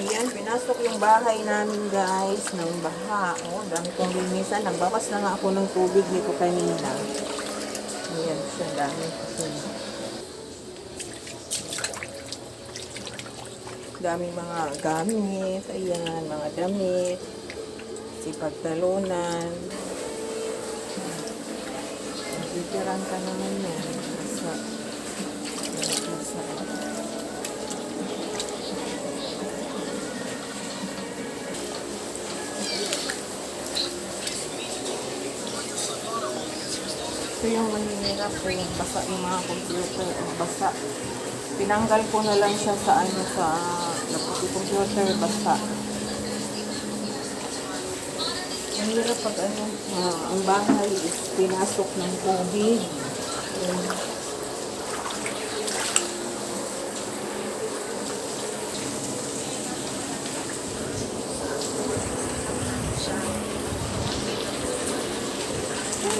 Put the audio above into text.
Ayan, pinasok yung bahay namin guys ng baha. Oh, dami kong linisan. Nagbawas na nga ako ng tubig nito kanina. Ayan siya, dami. Dami mga gamit. Ayan, mga damit. Sipagtalunan. Titiran ka naman yan. Sa, sa, Ito yung mahihirap ko yung basa yung mga computer. Ang basa. Tinanggal ko na lang siya sa ano sa naputi computer basa. Ang hirap pag ano, ah, ang bahay is pinasok ng COVID. Ayan.